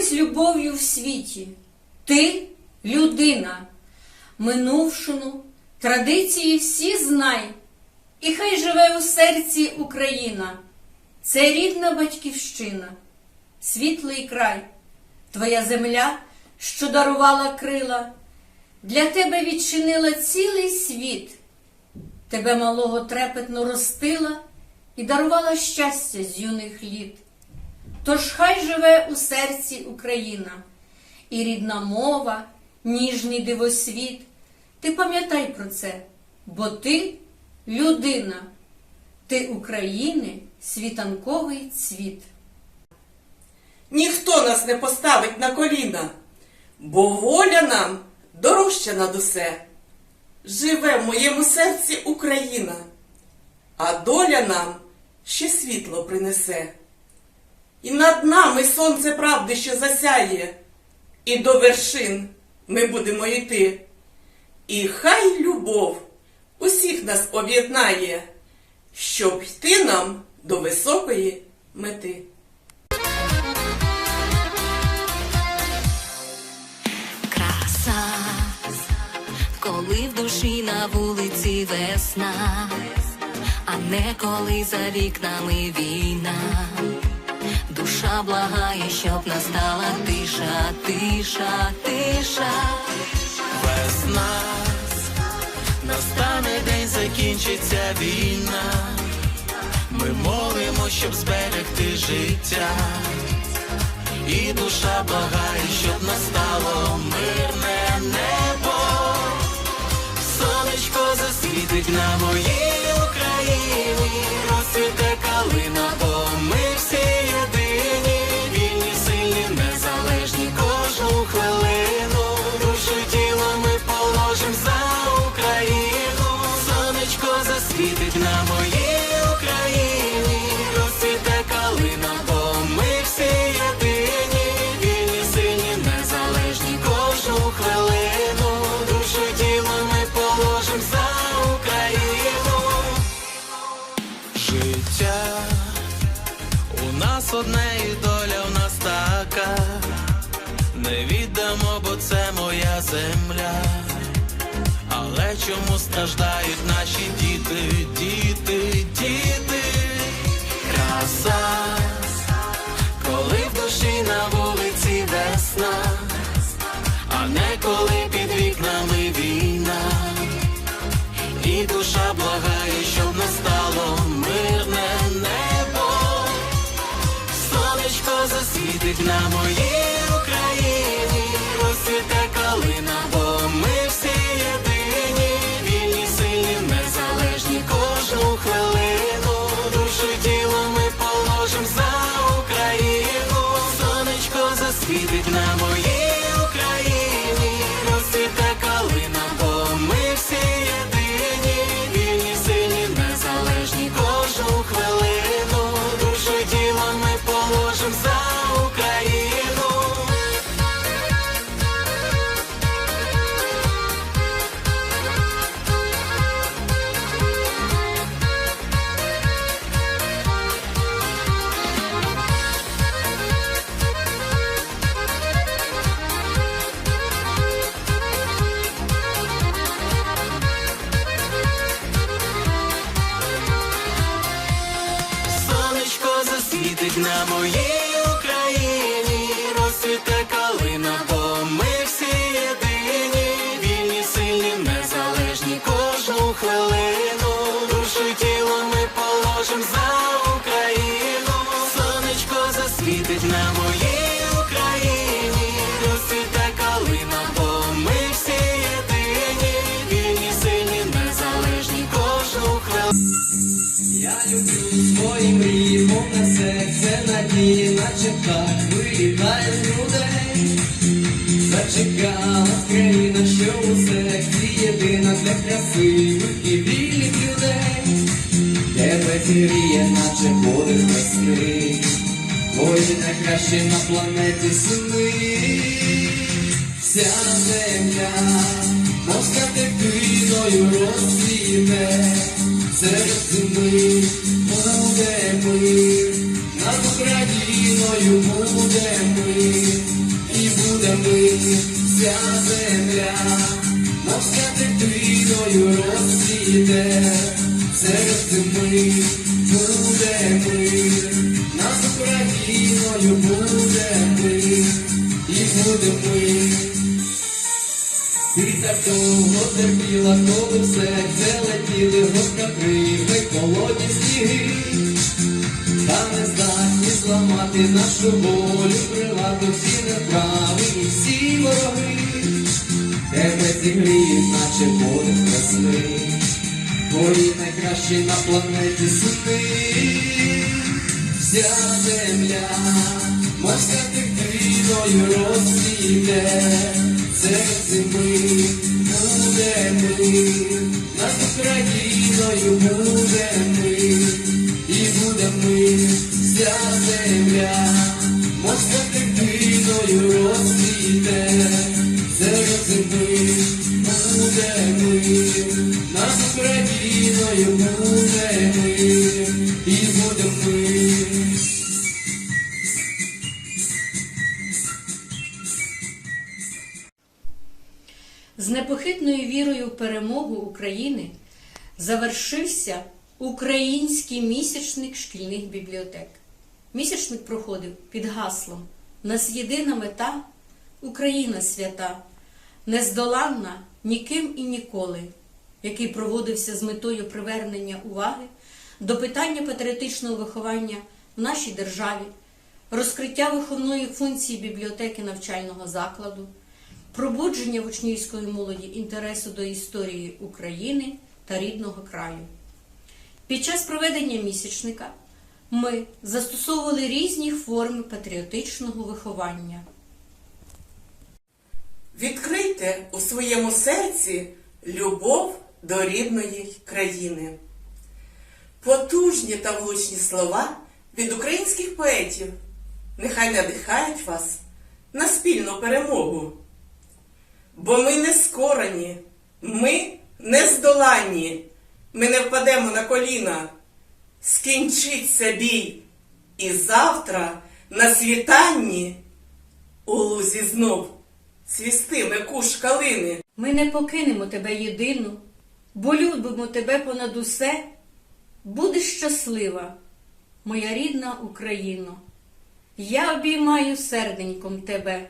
Живись любов'ю в світі. Ти людина. Минувшину, традиції всі знай. І хай живе у серці Україна. Це рідна батьківщина, світлий край, твоя земля, що дарувала крила, для тебе відчинила цілий світ, тебе малого трепетно ростила і дарувала щастя з юних літ. Тож хай живе у серці Україна, і рідна мова, ніжний дивосвіт. Ти пам'ятай про це, бо ти людина, ти України світанковий цвіт. Ніхто нас не поставить на коліна, бо воля нам дорожча над усе. Живе в моєму серці Україна, а доля нам ще світло принесе. І над нами сонце правди, що засяє, і до вершин ми будемо йти. І хай любов усіх нас об'єднає, щоб йти нам до високої мети. краса, коли в душі на вулиці весна, а не коли за вікнами війна. Душа благає, щоб настала тиша, тиша, тиша. Весна, настане день, закінчиться війна. Ми молимо, щоб зберегти життя. І душа благає, щоб настало мирне небо. Сонечко засвітить на моїй земля. Але чому страждають наші діти, діти, діти? Краса, коли в душі на вулиці весна, а не коли під вікнами війна. І душа благає, щоб настало мирне небо. Сонечко засвітить на моїй на моїй Я люблю свої мрії, повне серце надії, наче так вилітає з грудей. Зачекала країна, що у серці єдина для красивих і вільних людей. Тебе зіріє, наче подих весни, Твої найкращі на планеті сини. Вся земля, мов скатертиною розцвіте, серед зими буде мир, над Україною буде мир. вся земля, мов скатертиною розцвіте, серед зими буде мир, над Україною буде мир, і буде мир. Ти так довго терпіла, коли в серце летіли криги, холодні сніги, та не здатні зламати нашу волю, привати всі неправи і всі вороги, тебе зігріють, наче подих весни, твої найкращі на планеті сини, вся земля, мов скатертиною розцвіте, серед зими буде мир, над Україною буде мир, і буде мир, вся земля, мов скатертиною розцвіте, серед зими буде мир, над Україною буде мир, і буде мир. Непохитною вірою в перемогу України завершився український місячник шкільних бібліотек. Місячник проходив під гаслом Нас єдина мета Україна свята, нездоланна ніким і ніколи, який проводився з метою привернення уваги до питання патріотичного виховання в нашій державі, розкриття виховної функції бібліотеки навчального закладу, пробудження в учнівської молоді інтересу до історії України та рідного краю. Під час проведення місячника ми застосовували різні форми патріотичного виховання. Відкрийте у своєму серці любов до рідної країни. Потужні та влучні слова від українських поетів нехай надихають вас на спільну перемогу. Бо ми не скорені, ми не здоланні, ми не впадемо на коліна. Скінчиться бій, і завтра на світанні у лузі знов цвістиме куш калини. Ми не покинемо тебе єдину, бо любимо тебе понад усе. Будеш щаслива, моя рідна Україно. Я обіймаю серденьком тебе.